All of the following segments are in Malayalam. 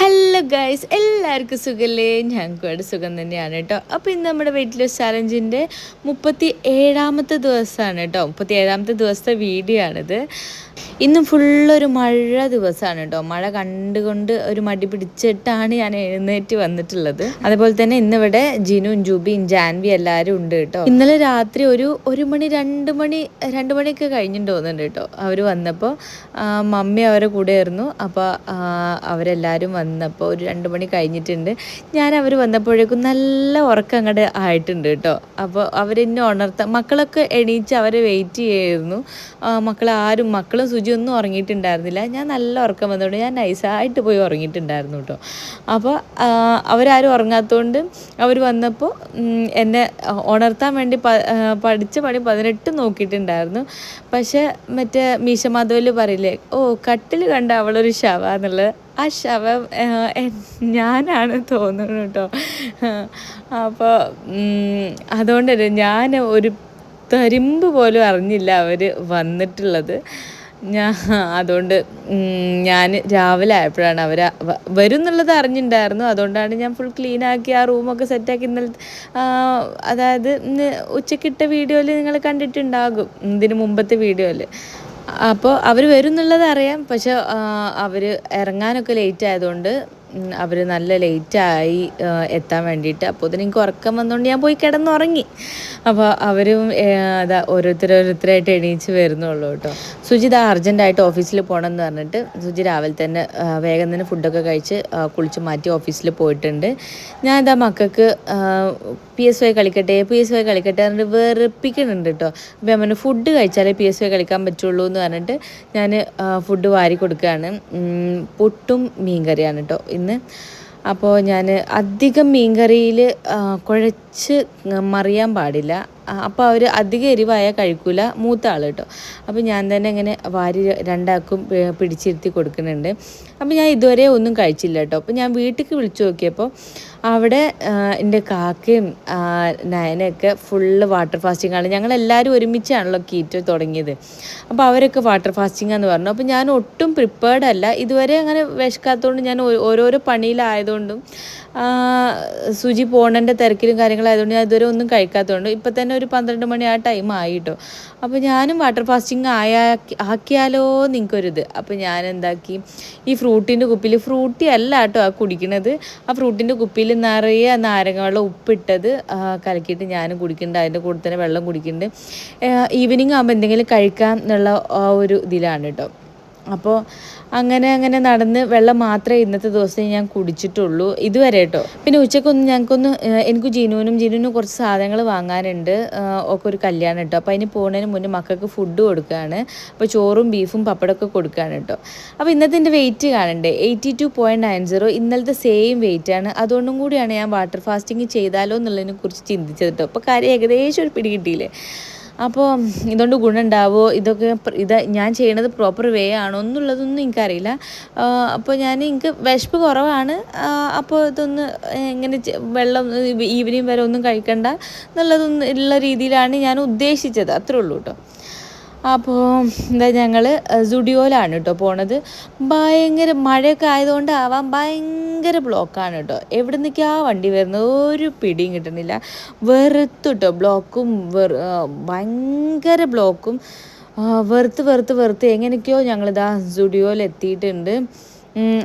ഹലോ ഗൈസ് എല്ലാവർക്കും സുഖല്ലേ? ഞങ്ങൾക്ക് ഇവിടെ സുഖം തന്നെയാണ് കേട്ടോ. അപ്പോൾ ഇന്ന് നമ്മുടെ വെയിറ്റ് ലോസ് ചാലഞ്ചിന്റെ മുപ്പത്തി ഏഴാമത്തെ ദിവസമാണ് കേട്ടോ. മുപ്പത്തി ഏഴാമത്തെ ദിവസത്തെ വീഡിയോ ആണിത്. ഇന്നും ഫുള്ളൊരു മഴ ദിവസമാണ് കേട്ടോ മഴ കണ്ടുകൊണ്ട് ഒരു മടി പിടിച്ചിട്ടാണ് ഞാൻ എഴുന്നേറ്റ് വന്നിട്ടുള്ളത്. അതുപോലെ തന്നെ ഇന്നിവിടെ ജിനുവും ജൂബിയും ജാൻവി എല്ലാവരും ഉണ്ട് കേട്ടോ ഇന്നലെ രാത്രി ഒരു ഒരു മണി രണ്ട് മണി രണ്ട് മണിയൊക്കെ കഴിഞ്ഞിട്ട് തോന്നുന്നുണ്ട് കേട്ടോ അവർ വന്നപ്പോൾ മമ്മി അവരെ കൂടെ ആയിരുന്നു. അപ്പോൾ അവരെല്ലാവരും വന്നപ്പോൾ ഒരു രണ്ട് മണി കഴിഞ്ഞിട്ടുണ്ട്. ഞാൻ അവർ വന്നപ്പോഴേക്കും നല്ല ഉറക്കം അങ്ങോട്ട് ആയിട്ടുണ്ട് കേട്ടോ അപ്പോൾ അവരെന്നെ ഉണർത്ത മക്കളൊക്കെ എണീച്ച് അവരെ വെയിറ്റ് ചെയ്യായിരുന്നു. മക്കൾ ആരും മക്കളും സുജി ഒന്നും ഉറങ്ങിയിട്ടുണ്ടായിരുന്നില്ല. ഞാൻ നല്ല ഉറക്കം വന്നതുകൊണ്ട് ഞാൻ നൈസായിട്ട് പോയി ഉറങ്ങിയിട്ടുണ്ടായിരുന്നു കേട്ടോ. അപ്പോൾ അവരാരും ഉറങ്ങാത്തതുകൊണ്ട് അവർ വന്നപ്പോൾ എന്നെ ഉണർത്താൻ വേണ്ടി പഠിച്ച പണി പതിനെട്ട് നോക്കിയിട്ടുണ്ടായിരുന്നു. പക്ഷേ മറ്റേ മീശമാധവൽ പറയില്ലേ ഓ കട്ടിൽ കണ്ട അവളൊരു ശവ എന്നുള്ളത് ആ ശവം ഞാനാണ് തോന്നുന്നു കേട്ടോ. അപ്പോൾ അതുകൊണ്ട് ഞാൻ ഒരു തരിമ്പ് പോലും അറിഞ്ഞില്ല അവർ വന്നിട്ടുള്ളത്. ഞാൻ അതുകൊണ്ട് ഞാൻ രാവിലെ ആയപ്പോഴാണ് അവർ വരും എന്നുള്ളത് അറിഞ്ഞിട്ടുണ്ടായിരുന്നു അതുകൊണ്ടാണ് ഞാൻ ഫുൾ ക്ലീൻ ആക്കി ആ റൂമൊക്കെ സെറ്റാക്കി ഇന്നലെ അതായത് ഇന്ന് ഉച്ചക്കിട്ട വീഡിയോയിൽ നിങ്ങൾ കണ്ടിട്ടുണ്ടാകും ഇതിന് മുമ്പത്തെ വീഡിയോയിൽ അപ്പോൾ അവർ വരും എന്നുള്ളത് അറിയാം. പക്ഷെ അവർ ഇറങ്ങാനൊക്കെ ലേറ്റ് ആയതുകൊണ്ട് അവർ നല്ല ലേറ്റായി എത്താൻ വേണ്ടിയിട്ട്. അപ്പോൾ ഇതിന് എനിക്ക് ഉറക്കം വന്നുകൊണ്ട് ഞാൻ പോയി കിടന്നുറങ്ങി. അപ്പോൾ അവരും അതാ ഓരോരുത്തരോരോരുത്തരായിട്ട് എണീച്ച് വരുന്നുള്ളൂ കേട്ടോ. സുജിത അർജന്റായിട്ട് ഓഫീസിൽ പോകണം എന്ന് പറഞ്ഞിട്ട് സുജി രാവിലെ തന്നെ വേഗം തന്നെ ഫുഡൊക്കെ കഴിച്ച് കുളിച്ച് മാറ്റി ഓഫീസിൽ പോയിട്ടുണ്ട്. ഞാൻ ഇതാ മക്കൾക്ക് പി എസ് വൈ കളിക്കട്ടെ പി എസ് വൈ കളിക്കട്ടെ എന്നിട്ട് വെറുപ്പിക്കുന്നുണ്ട് കേട്ടോ. അപ്പോൾ ഞാൻ ഫുഡ് കഴിച്ചാലേ പി എസ് വൈ കളിക്കാൻ പറ്റുള്ളൂ എന്ന് പറഞ്ഞിട്ട് ഞാൻ ഫുഡ് വാരി കൊടുക്കുകയാണ്. പുട്ടും മീൻകറിയാണ് കേട്ടോ ഇന്ന്. അപ്പോൾ ഞാൻ അധികം മീൻകറിയിൽ കുഴച്ച് മറിയാൻ പാടില്ല. അപ്പോൾ അവർ അധികം എരിവായാൽ കഴിക്കൂല. മൂത്ത ആൾ കേട്ടോ അപ്പോൾ ഞാൻ തന്നെ ഇങ്ങനെ വാരി രണ്ടാക്കും പിടിച്ചിരുത്തി കൊടുക്കുന്നുണ്ട്. അപ്പോൾ ഞാൻ ഇതുവരെ ഒന്നും കഴിച്ചില്ല കേട്ടോ അപ്പോൾ ഞാൻ വീട്ടിലേക്ക് വിളിച്ചു നോക്കിയപ്പോൾ അവിടെ എന്റെ കാക്കയും നയനൊക്കെ ഫുള്ള് വാട്ടർ ഫാസ്റ്റിംഗ് ആണ്. ഞങ്ങളെല്ലാവരും ഒരുമിച്ചാണല്ലോ കീറ്റോ തുടങ്ങിയത്. അപ്പോൾ അവരൊക്കെ വാട്ടർ ഫാസ്റ്റിംഗ് എന്ന് പറഞ്ഞു. അപ്പോൾ ഞാൻ ഒട്ടും പ്രിപ്പേർഡ് അല്ല. ഇതുവരെ അങ്ങനെ വിശക്കാത്തതുകൊണ്ട് ഞാൻ ഓരോരോ പണിയിലായതുകൊണ്ടും സുചി പോണന്റെ തിരക്കിലും കാര്യങ്ങളായതുകൊണ്ട് ഞാൻ ഇതുവരെ ഒന്നും കഴിക്കാത്തതുകൊണ്ട് ഇപ്പം തന്നെ ഒരു പന്ത്രണ്ട് മണി ആ ടൈം ആയിട്ടോ അപ്പോൾ ഞാനും വാട്ടർ ഫാസ്റ്റിംഗ് ആയ ആക്കിയാലോ നിങ്ങൾക്കൊരിത് അപ്പോൾ ഞാൻ എന്താക്കി? ഈ ഫ്രൂട്ടിന്റെ കുപ്പിയിൽ ഫ്രൂട്ടി അല്ല കേട്ടോ ആ കുടിക്കണത്. ആ ഫ്രൂട്ടിന്റെ കുപ്പിയിൽ നിറയെ നാരങ്ങ വെള്ളം ഉപ്പിട്ടത് കലക്കിയിട്ട് ഞാനും കുടിക്കുന്നുണ്ട് അതിന്റെ കൂടെ തന്നെ വെള്ളം കുടിക്കുന്നുണ്ട് ഈവനിങ് ആകുമ്പോൾ എന്തെങ്കിലും കഴിക്കാം എന്നുള്ള ഒരു ഇതിലാണ് കേട്ടോ അപ്പോൾ അങ്ങനെ അങ്ങനെ നടന്ന് വെള്ളം മാത്രമേ ഇന്നത്തെ ദിവസം ഞാൻ കുടിച്ചിട്ടുള്ളൂ. ഇതുവരെ കേട്ടോ പിന്നെ ഉച്ചക്കൊന്ന് ഞങ്ങൾക്കൊന്ന് എനിക്ക് ജീനുവിനും ജീനുവിനും കുറച്ച് സാധനങ്ങൾ വാങ്ങാനുണ്ട്. ഒക്കെ ഒരു കല്യാണം കേട്ടോ അപ്പോൾ അതിന് പോകുന്നതിന് മുന്നേ മക്കൾക്ക് ഫുഡ് കൊടുക്കുകയാണ് അപ്പോൾ ചോറും ബീഫും പപ്പടമൊക്കെ കൊടുക്കുകയാണ് കേട്ടോ അപ്പോൾ ഇന്നത്തെ എന്റെ വെയിറ്റ് കാണണ്ടേ? Eighty two point nine zero ഇന്നലത്തെ സെയിം വെയിറ്റ് ആണ്. അതുകൊണ്ടും കൂടിയാണ് ഞാൻ വാട്ടർ ഫാസ്റ്റിംഗ് ചെയ്താലോ എന്നുള്ളതിനെ കുറിച്ച് ചിന്തിച്ചത് കേട്ടോ അപ്പോൾ കാര്യം ഏകദേശം ഒരു പിടി കിട്ടിയില്ലേ? അപ്പോൾ ഇതുകൊണ്ട് ഗുണമുണ്ടാവുമോ ഇതൊക്കെ ഇത് ഞാൻ ചെയ്യണത് പ്രോപ്പർ വേ ആണോ എന്നുള്ളതൊന്നും എനിക്കറിയില്ല. അപ്പോൾ ഞാൻ എനിക്ക് വിശപ്പ് കുറവാണ്. അപ്പോൾ ഇതൊന്ന് എങ്ങനെ വെള്ളം ഈവനിങ് വരെ ഒന്നും കഴിക്കണ്ട എന്നുള്ളതൊന്നും ഉള്ള രീതിയിലാണ് ഞാൻ ഉദ്ദേശിച്ചത്. അത്രേ ഉള്ളൂ കേട്ടോ. അപ്പോൾ എന്താ ഞങ്ങൾ സുഡിയോയിലാണ് കേട്ടോ പോണത്. ഭയങ്കര മഴയൊക്കെ ആയതുകൊണ്ട് ആവാം ഭയങ്കര ബ്ലോക്കാണ് കേട്ടോ എവിടെ നിന്നൊക്കെയാ വണ്ടി വരുന്നത്? ഒരു പിടിയും കിട്ടുന്നില്ല. വെറുത്തു കേട്ടോ ബ്ലോക്കും വെറു ഭയങ്കര ബ്ലോക്കും. വെറുത്ത് വെറുത്ത് വെറുത്ത് എങ്ങനെയൊക്കെയോ ഞങ്ങളിതാ സുഡിയോയിൽ എത്തിയിട്ടുണ്ട്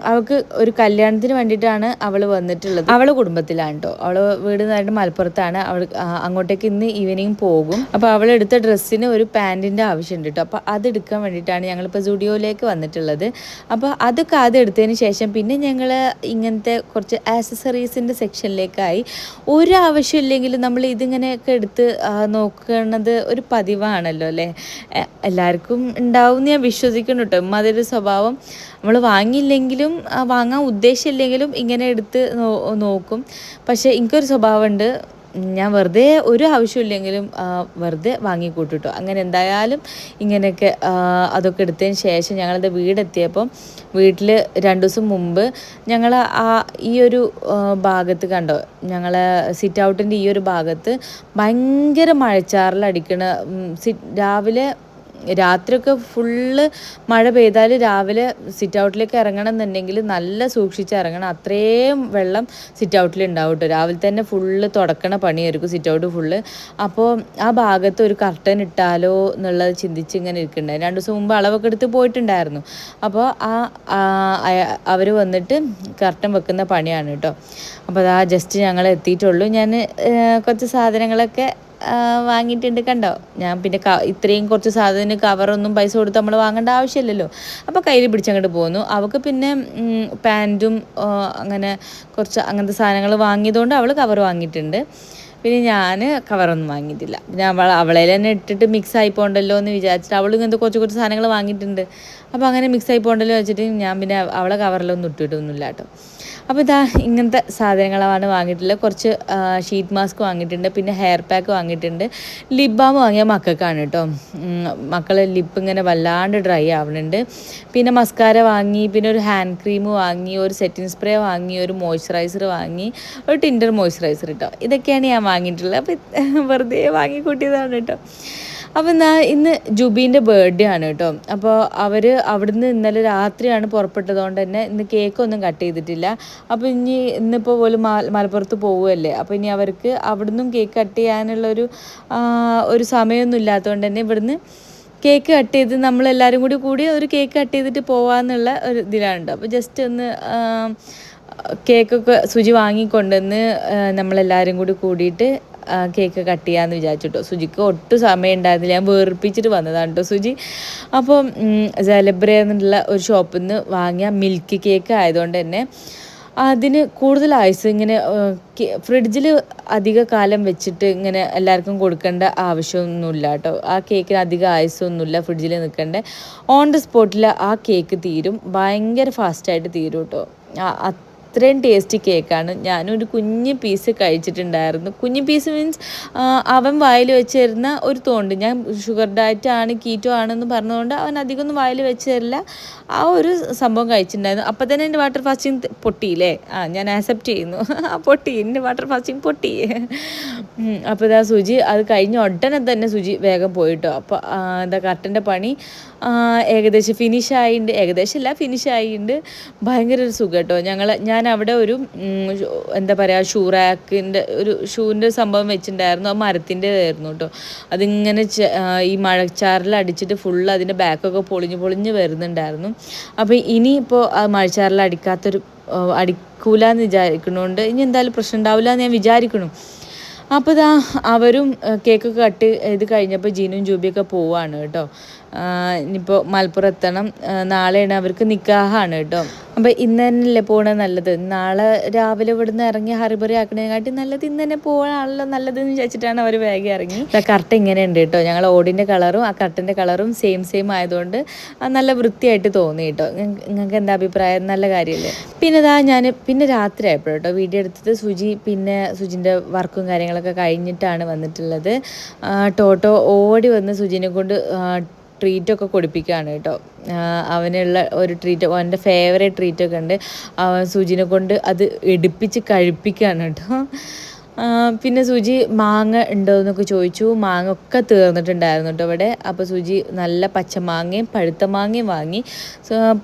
അവൾക്ക് ഒരു കല്യാണത്തിന് വേണ്ടിയിട്ടാണ് അവൾ വന്നിട്ടുള്ളത്. അവൾ കുടുംബത്തിലാണ് കേട്ടോ അവൾ വീട് നേരിട്ട് മലപ്പുറത്താണ് അവൾ അങ്ങോട്ടേക്ക് ഇന്ന് ഈവനിങ് പോകും. അപ്പോൾ അവൾ എടുത്ത ഡ്രസ്സിന് ഒരു പാന്റിന്റെ ആവശ്യമുണ്ട് കേട്ടോ അപ്പോൾ അത് എടുക്കാൻ വേണ്ടിയിട്ടാണ് ഞങ്ങളിപ്പോൾ സ്റ്റുഡിയോയിലേക്ക് വന്നിട്ടുള്ളത്. അപ്പോൾ അതൊക്കെ ആദ്യം എടുത്തതിന് ശേഷം പിന്നെ ഞങ്ങൾ ഇങ്ങനത്തെ കുറച്ച് ആക്സസറീസിന്റെ സെക്ഷനിലേക്കായി ഒരു ആവശ്യം ആവശ്യമില്ലെങ്കിലും നമ്മൾ ഇതിങ്ങനെയൊക്കെ എടുത്ത് നോക്കുന്നത് ഒരു പതിവാണല്ലോ അല്ലേ? എല്ലാവർക്കും ഉണ്ടാവും ഞാൻ വിശ്വസിക്കുന്നു കേട്ടോ അതൊരു സ്വഭാവം. നമ്മൾ വാങ്ങിയില്ലെങ്കിലും വാങ്ങാൻ ഉദ്ദേശമില്ലെങ്കിലും ഇങ്ങനെ എടുത്ത് നോക്കും. പക്ഷേ എനിക്കൊരു സ്വഭാവമുണ്ട്. ഞാൻ വെറുതെ ഒരു ആവശ്യമില്ലെങ്കിലും വെറുതെ വാങ്ങിക്കൂട്ടിട്ടോ. അങ്ങനെ എന്തായാലും ഇങ്ങനെയൊക്കെ അതൊക്കെ എടുത്തതിന് ശേഷം ഞങ്ങളത് വീടെത്തിയപ്പം വീട്ടിൽ രണ്ട് ദിവസം മുമ്പ് ഞങ്ങൾ ആ ഈ ഒരു ഭാഗത്ത് കണ്ടോ? ഞങ്ങൾ സിറ്റ് ഔട്ടിന്റെ ഈ ഒരു ഭാഗത്ത് ഭയങ്കര മഴച്ചാറിലടിക്കണ സി രാവിലെ രാത്രിയൊക്കെ ഫുള്ള് മഴ പെയ്താൽ രാവിലെ സിറ്റ് ഔട്ടിലേക്ക് ഇറങ്ങണം എന്നുണ്ടെങ്കിൽ നല്ല സൂക്ഷിച്ച് ഇറങ്ങണം. അത്രയും വെള്ളം സിറ്റ് ഔട്ടിൽ ഉണ്ടാവും കേട്ടോ രാവിലെ തന്നെ ഫുള്ള് തുടക്കണ പണിയായിരിക്കും സിറ്റ് ഔട്ട് ഫുള്ള് അപ്പോൾ ആ ഭാഗത്ത് ഒരു കർട്ടൻ ഇട്ടാലോ എന്നുള്ളത് ചിന്തിച്ച് ഇങ്ങനെ ഇരിക്കുന്നുണ്ടായി രണ്ട് ദിവസം മുമ്പ് അളവൊക്കെ എടുത്ത് പോയിട്ടുണ്ടായിരുന്നു. അപ്പോൾ ആ അവർ വന്നിട്ട് കർട്ടൻ വെക്കുന്ന പണിയാണ് കേട്ടോ അപ്പോൾ അതാ ജസ്റ്റ് ഞങ്ങൾ എത്തിയിട്ടുള്ളൂ ഞാൻ കുറച്ച് സാധനങ്ങളൊക്കെ വാങ്ങിയിട്ടുണ്ട് കണ്ടോ? ഞാൻ പിന്നെ ഇത്രയും കുറച്ച് സാധനം കവറൊന്നും പൈസ കൊടുത്ത് നമ്മൾ വാങ്ങേണ്ട ആവശ്യമില്ലല്ലോ. അപ്പോൾ കയ്യിൽ പിടിച്ചങ്ങോട്ട് പോന്നു. അവൾക്ക് പിന്നെ പാന്റും അങ്ങനെ കുറച്ച് അങ്ങനത്തെ സാധനങ്ങൾ വാങ്ങിയതുകൊണ്ട് അവൾ കവർ വാങ്ങിയിട്ടുണ്ട്. പിന്നെ ഞാൻ കവറൊന്നും വാങ്ങിയിട്ടില്ല. പിന്നെ അവൾ അവളെ തന്നെ ഇട്ടിട്ട് മിക്സ് ആയി പോകണ്ടല്ലോ എന്ന് വിചാരിച്ചിട്ട് അവൾ ഇങ്ങനത്തെ കുറച്ച് കുറച്ച് സാധനങ്ങൾ വാങ്ങിയിട്ടുണ്ട്. അപ്പോൾ അങ്ങനെ മിക്സ് ആയി പോകണ്ടല്ലോ വെച്ചിട്ട് ഞാൻ പിന്നെ അവളെ കവറിലൊന്നും ഇട്ടിട്ടൊന്നുമില്ല കേട്ടോ. അപ്പോൾ ഇതാ ഇങ്ങനത്തെ സാധനങ്ങളാണ് വാങ്ങിയിട്ടുള്ളത്. കുറച്ച് ഷീറ്റ് മാസ്ക് വാങ്ങിയിട്ടുണ്ട് പിന്നെ ഹെയർ പാക്ക് വാങ്ങിയിട്ടുണ്ട്. ലിപ് ബാം വാങ്ങിയ മക്കൾക്കാണ് കേട്ടോ. മക്കൾ ലിപ്പ് ഇങ്ങനെ വല്ലാണ്ട് ഡ്രൈ ആവുന്നുണ്ട് പിന്നെ മസ്കാര വാങ്ങി പിന്നെ ഒരു ഹാൻഡ് ക്രീം വാങ്ങി ഒരു സെറ്റിംഗ് സ്പ്രേ വാങ്ങി ഒരു മോയ്സ്ചറൈസർ വാങ്ങി ഒരു ടിൻഡർ മോയ്സ്ചറൈസർ കേട്ടോ ഇതൊക്കെയാണ് ഞാൻ വാങ്ങിയിട്ടുള്ളത്. അപ്പോൾ വെറുതെ വാങ്ങി കൂട്ടിയതാണ് കേട്ടോ. അപ്പോൾ എന്നാ ഇന്ന് ജുബീന്റെ ബർത്ത്ഡേ ആണ് കേട്ടോ. അപ്പോൾ അവർ അവിടുന്ന് ഇന്നലെ രാത്രിയാണ് പുറപ്പെട്ടതുകൊണ്ട് തന്നെ ഇന്ന് കേക്കൊന്നും കട്ട് ചെയ്തിട്ടില്ല. അപ്പോൾ ഇനി ഇന്നിപ്പോൾ പോലും മലപ്പുറത്ത് പോവുമല്ലേ അപ്പോൾ ഇനി അവർക്ക് അവിടുന്നും കേക്ക് കട്ട് ചെയ്യാനുള്ളൊരു ഒരു സമയമൊന്നും ഇല്ലാത്തതുകൊണ്ട് തന്നെ ഇവിടുന്ന് കേക്ക് കട്ട് ചെയ്ത് നമ്മളെല്ലാവരും കൂടി കൂടി ഒരു കേക്ക് കട്ട് ചെയ്തിട്ട് പോകാമെന്നുള്ള ഒരു ഇതിലാണ് അപ്പോൾ ജസ്റ്റ് ഒന്ന് കേക്കൊക്കെ സുചി വാങ്ങിക്കൊണ്ടുവന്ന് നമ്മളെല്ലാവരും കൂടി കൂടിയിട്ട് കേക്ക് കട്ട് ചെയ്യാമെന്ന് വിചാരിച്ചിട്ടോ. സുജിക്ക് ഒട്ടും സമയം ഉണ്ടായിരുന്നില്ല ഞാൻ വേർപ്പിച്ചിട്ട് വന്നതാണ് കേട്ടോ സുജി. അപ്പോൾ സെലബ്രേ എന്നുള്ള ഒരു ഷോപ്പിൽ നിന്ന് വാങ്ങിയ മിൽക്ക് കേക്ക് ആയതുകൊണ്ട് തന്നെ അതിന് കൂടുതൽ ആയുസ് ഇങ്ങനെ ഫ്രിഡ്ജിൽ അധിക കാലം വെച്ചിട്ട് ഇങ്ങനെ എല്ലാവർക്കും കൊടുക്കേണ്ട ആവശ്യമൊന്നുമില്ല കേട്ടോ ആ കേക്കിന് അധിക ആയുസൊന്നുമില്ല ഫ്രിഡ്ജിൽ നിൽക്കേണ്ട. ഓൺ ദ സ്പോട്ടിൽ ആ കേക്ക് തീരും. ഭയങ്കര ഫാസ്റ്റായിട്ട് തീരും കേട്ടോ അത്രയും ടേസ്റ്റി കേക്കാണ് ഞാനൊരു കുഞ്ഞ് പീസ് കഴിച്ചിട്ടുണ്ടായിരുന്നു. കുഞ്ഞ് പീസ് മീൻസ് അവൻ വായിൽ വെച്ച് തരുന്ന ഒരു തോണ്ട്. ഞാൻ ഷുഗർ ഡയറ്റ് ആണ് കീറ്റോ ആണെന്ന് പറഞ്ഞതുകൊണ്ട് അവൻ അധികം ഒന്നും വായിൽ വെച്ച് തരില്ല ആ ഒരു സംഭവം കഴിച്ചിട്ടുണ്ടായിരുന്നു. അപ്പം തന്നെ എന്റെ വാട്ടർ ഫാസ്റ്റിംഗ് പൊട്ടിയില്ലേ? ആ ഞാൻ ആക്സെപ്റ്റ് ചെയ്യുന്നു. ആ പൊട്ടി. എന്റെ വാട്ടർ ഫാസ്റ്റിംഗ് പൊട്ടി. അപ്പോൾ ഇതാ സുജി അത് കഴിഞ്ഞ ഉടനെ തന്നെ സുജി വേഗം പോയിട്ടോ. അപ്പോൾ എന്താ കട്ടന്റെ പണി. ഏകദേശം ഫിനിഷ് ആയിട്ടുണ്ട് ഏകദേശം അല്ല ഫിനിഷ് ആയിട്ടുണ്ട് ഭയങ്കര ഒരു സുഖം കേട്ടോ ഞങ്ങൾ ഞാൻ അവിടെ ഒരു എന്താ പറയുക ഷൂ റാക്കിന്റെ ഒരു ഷൂവിന്റെ സംഭവം വെച്ചിട്ടുണ്ടായിരുന്നു ആ മരത്തിന്റെ ആയിരുന്നു കേട്ടോ അതിങ്ങനെ ഈ മഴച്ചാറിൽ അടിച്ചിട്ട് ഫുള്ള് അതിന്റെ ബാക്കൊക്കെ പൊളിഞ്ഞ് പൊളിഞ്ഞ് വരുന്നുണ്ടായിരുന്നു. അപ്പോൾ ഇനിയിപ്പോൾ ആ മഴച്ചാറിൽ അടിക്കാത്തൊരു അടിക്കൂലെന്ന് വിചാരിക്കണോണ്ട് ഇനി എന്തായാലും പ്രശ്നം ഉണ്ടാവില്ല എന്ന് ഞാൻ വിചാരിക്കണു. അപ്പോൾ ഇതാ അവരും കേക്കൊക്കെ കട്ട് ഇത് കഴിഞ്ഞപ്പോൾ ജീനും ജൂബിയൊക്കെ പോവാണ് കേട്ടോ ഇനിയിപ്പോൾ മലപ്പുറം എത്തണം നാളെയാണ് അവർക്ക് നിക്കാഹാണ് കേട്ടോ. അപ്പോൾ ഇന്ന് തന്നെയല്ലേ പോകണത് നല്ലത്? നാളെ രാവിലെ ഇവിടുന്ന് ഇറങ്ങി ഹറിബറി ആക്കണേക്കാട്ടി നല്ലത് ഇന്ന് തന്നെ പോകണമല്ലോ നല്ലത് എന്ന് വിചാരിച്ചിട്ടാണ് അവർ വേഗം ഇറങ്ങി. കർട്ട ഇങ്ങനെ ഉണ്ട് കേട്ടോ. ഞങ്ങൾ ഓടിന്റെ കളറും ആ കർട്ടന്റെ കളറും സെയിം സെയിം ആയതുകൊണ്ട് നല്ല വൃത്തിയായിട്ട് തോന്നി കേട്ടോ. നിങ്ങൾക്ക് എന്താ അഭിപ്രായം? നല്ല കാര്യമല്ലേ പിന്നെ ഇതാ ഞാൻ പിന്നെ രാത്രി ആയപ്പോഴും കേട്ടോ. വീഡിയോ എടുത്തത് സുജി പിന്നെ സുജിന്റെ വർക്കും കാര്യങ്ങളൊക്കെ കഴിഞ്ഞിട്ടാണ് വന്നിട്ടുള്ളത്. ടോട്ടോ ഓടി വന്ന് സുജിനെ കൊണ്ട് ട്രീറ്റൊക്കെ കൊടുപ്പിക്കുകയാണ് കേട്ടോ. അവനുള്ള ഒരു ട്രീറ്റ് അവന്റെ ഫേവറേറ്റ് ട്രീറ്റൊക്കെ ഉണ്ട്. അവൻ സുജിനെ കൊണ്ട് അത് എടുപ്പിച്ച് കഴിപ്പിക്കുകയാണ് കേട്ടോ. പിന്നെ സുജി മാങ്ങ ഉണ്ടോ എന്നൊക്കെ ചോദിച്ചു. മാങ്ങ ഒക്കെ തീർന്നിട്ടുണ്ടായിരുന്നു കേട്ടോ ഇവിടെ. അപ്പോൾ സുജി നല്ല പച്ചമാങ്ങയും പഴുത്ത മാങ്ങയും വാങ്ങി.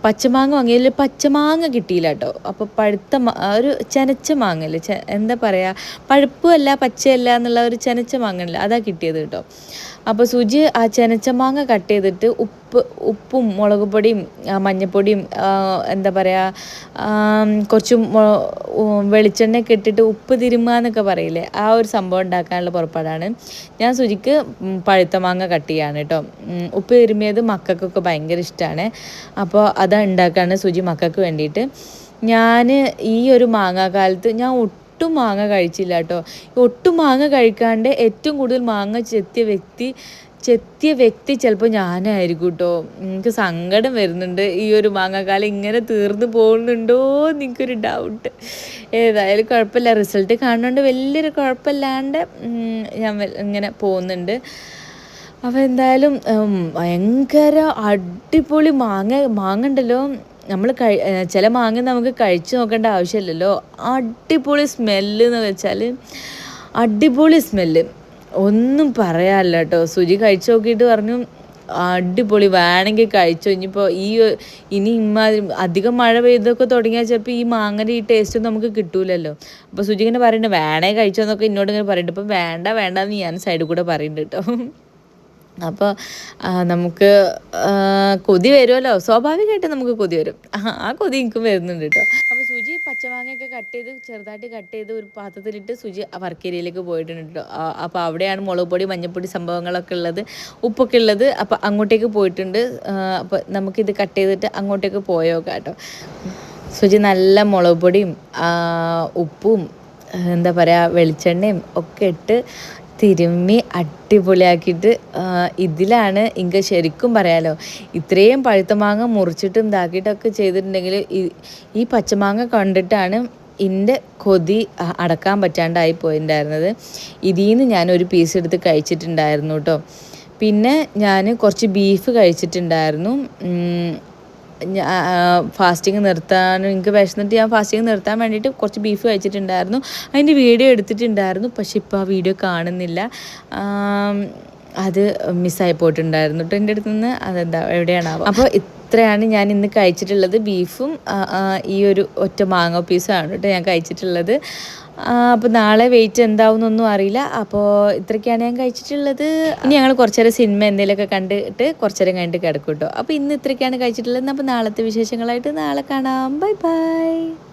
പച്ചമാങ്ങ വാങ്ങിയതിൽ പച്ചമാങ്ങ കിട്ടിയില്ല കേട്ടോ. അപ്പോൾ പഴുത്ത ഒരു ചെനച്ച മാങ്ങല്ലേ എന്താ പറയുക പഴുപ്പല്ല പച്ചയല്ല എന്നുള്ള ഒരു ചെനച്ച മാങ്ങ അതാ കിട്ടിയത് കേട്ടോ. അപ്പോൾ സുജി ആ ചെനച്ചമാങ്ങ കട്ട് ചെയ്തിട്ട് ഉപ്പ് ഉപ്പും മുളക് പൊടിയും മഞ്ഞൾപ്പൊടിയും എന്താ പറയുക കുറച്ച് വെളിച്ചെണ്ണയൊക്കെ ഇട്ടിട്ട് ഉപ്പ് തിരുമുക എന്നൊക്കെ പറയില്ലേ? ആ ഒരു സംഭവം ഉണ്ടാക്കാനുള്ള പുറപ്പാടാണ്. ഞാൻ സുജിക്ക് പഴുത്ത മാങ്ങ കട്ട് ചെയ്യാണ് കേട്ടോ. ഉപ്പ് തിരുമിയത് മക്കൾക്കൊക്കെ ഭയങ്കര ഇഷ്ടമാണ് അപ്പോൾ അത് ഉണ്ടാക്കാണ് സുജി മക്കൾക്ക് വേണ്ടിയിട്ട്. ഞാൻ ഈ ഒരു മാങ്ങാക്കാലത്ത് ഞാൻ ഒട്ടും മാങ്ങ കഴിച്ചില്ല കേട്ടോ. ഒട്ടും മാങ്ങ കഴിക്കാണ്ട് ഏറ്റവും കൂടുതൽ മാങ്ങ ചെത്തിയ വ്യക്തി ചെത്തിയ വ്യക്തി ചിലപ്പോൾ ഞാനായിരിക്കും കേട്ടോ. എനിക്ക് സങ്കടം വരുന്നുണ്ട്. ഈ ഒരു മാങ്ങാക്കാലം ഇങ്ങനെ തീർന്നു പോകുന്നുണ്ടോ എനിക്കൊരു ഡൗട്ട് ഏതായാലും കുഴപ്പമില്ല. റിസൾട്ട് കാണുന്നുണ്ട് വലിയൊരു കുഴപ്പമില്ലാണ്ട് ഞാൻ ഇങ്ങനെ പോകുന്നുണ്ട്. അപ്പോൾ എന്തായാലും ഭയങ്കര അടിപൊളി മാങ്ങ മാങ്ങ ഉണ്ടല്ലോ. നമ്മൾ കഴി ചില മാങ്ങ നമുക്ക് കഴിച്ചു നോക്കേണ്ട ആവശ്യമില്ലല്ലോ. അടിപൊളി സ്മെല്ല് എന്ന് വെച്ചാൽ അടിപൊളി സ്മെല്ല്. ഒന്നും പറയാല്ല കേട്ടോ. സുജി കഴിച്ചു നോക്കിയിട്ട് പറഞ്ഞു അടിപൊളി വേണമെങ്കിൽ കഴിച്ചോ. ഇനിയിപ്പോൾ ഈ ഇനി ഇമാതിരി അധികം മഴ പെയ്തൊക്കെ തുടങ്ങിയാൽ ചിലപ്പോൾ ഈ മാങ്ങയുടെ ഈ ടേസ്റ്റ് നമുക്ക് കിട്ടൂലല്ലോ. അപ്പോൾ സുജി ഇങ്ങനെ പറയുന്നുണ്ട് വേണേ കഴിച്ചോ എന്നൊക്കെ എന്നോട് ഇങ്ങനെ പറയുന്നുണ്ട്. ഇപ്പം വേണ്ട വേണ്ട എന്ന് ഞാൻ സൈഡിൽ കൂടെ പറയുന്നുണ്ട് കേട്ടോ. അപ്പോൾ നമുക്ക് കൊതി വരുമല്ലോ. സ്വാഭാവികമായിട്ട് നമുക്ക് കൊതി വരും. ആ, കൊതി എനിക്കും വരുന്നുണ്ട് കേട്ടോ അപ്പോൾ സുജി പച്ചമാങ്ങയൊക്കെ കട്ട് ചെയ്ത് ചെറുതായിട്ട് കട്ട് ചെയ്ത് ഒരു പാത്രത്തിലിട്ട് സുജി വർക്കേരിയയിലേക്ക് പോയിട്ടുണ്ട് കേട്ടോ അപ്പോൾ അവിടെയാണ് മുളക് പൊടി മഞ്ഞൾപ്പൊടി സംഭവങ്ങളൊക്കെ ഉള്ളത് ഉപ്പൊക്കെ ഉള്ളത്. അപ്പോൾ അങ്ങോട്ടേക്ക് പോയിട്ടുണ്ട്. അപ്പോൾ നമുക്കിത് കട്ട് ചെയ്തിട്ട് അങ്ങോട്ടേക്ക് പോയോക്കാം കേട്ടോ സുജി നല്ല മുളക് പൊടിയും ഉപ്പും എന്താ പറയുക വെളിച്ചെണ്ണയും ഒക്കെ ഇട്ട് തിരുമ്മി അടിപൊളിയാക്കിയിട്ട് ഇതിലാണ് ഇങ്ക ശരിക്കും പറയാലോ ഇത്രയും പഴുത്ത മാങ്ങ മുറിച്ചിട്ടും ഇതാക്കിയിട്ടൊക്കെ ചെയ്തിട്ടുണ്ടെങ്കിൽ ഈ പച്ചമാങ്ങ കണ്ടിട്ടാണ് എന്റെ കൊതി അടക്കാൻ പറ്റാണ്ടായി പോയിട്ടുണ്ടായിരുന്നത് ഇതിൽ നിന്ന് ഒരു പീസ് എടുത്ത് കഴിച്ചിട്ടുണ്ടായിരുന്നു കേട്ടോ പിന്നെ ഞാൻ കുറച്ച് ബീഫ് കഴിച്ചിട്ടുണ്ടായിരുന്നു. ഫാസ്റ്റിംഗ് നിർത്താൻ എനിക്ക് വിശന്നിട്ട് ഞാൻ ഫാസ്റ്റിംഗ് നിർത്താൻ വേണ്ടിയിട്ട് കുറച്ച് ബീഫ് കഴിച്ചിട്ടുണ്ടായിരുന്നു. അതിന്റെ വീഡിയോ എടുത്തിട്ടുണ്ടായിരുന്നു പക്ഷെ ഇപ്പോൾ ആ വീഡിയോ കാണുന്നില്ല. അത് മിസ്സായി പോയിട്ടുണ്ടായിരുന്നു കേട്ടോ എന്റെ അടുത്ത് നിന്ന് അതെന്താ എവിടെയാണാവോ. അപ്പോൾ ഇത്രയാണ് ഞാൻ ഇന്ന് കഴിച്ചിട്ടുള്ളത് ബീഫും ഈ ഒരു ഒറ്റ മാങ്ങ പീസുമാണ് കേട്ടോ ഞാൻ കഴിച്ചിട്ടുള്ളത്. അപ്പോൾ നാളെ വെയിറ്റ് എന്താവുന്നൊന്നും അറിയില്ല. അപ്പോൾ ഇത്രയൊക്കെയാണ് ഞാൻ കഴിച്ചിട്ടുള്ളത്. ഇനി ഞങ്ങൾ കുറച്ചേരം സിനിമ എന്തെങ്കിലുമൊക്കെ കണ്ടിട്ട് കുറച്ചേരം കഴിഞ്ഞിട്ട് കിടക്കും കേട്ടോ അപ്പോൾ ഇന്ന് ഇത്രയൊക്കെയാണ് കഴിച്ചിട്ടുള്ളത്. അപ്പോൾ നാളത്തെ വിശേഷങ്ങളായിട്ട് നാളെ കാണാം. Bye bye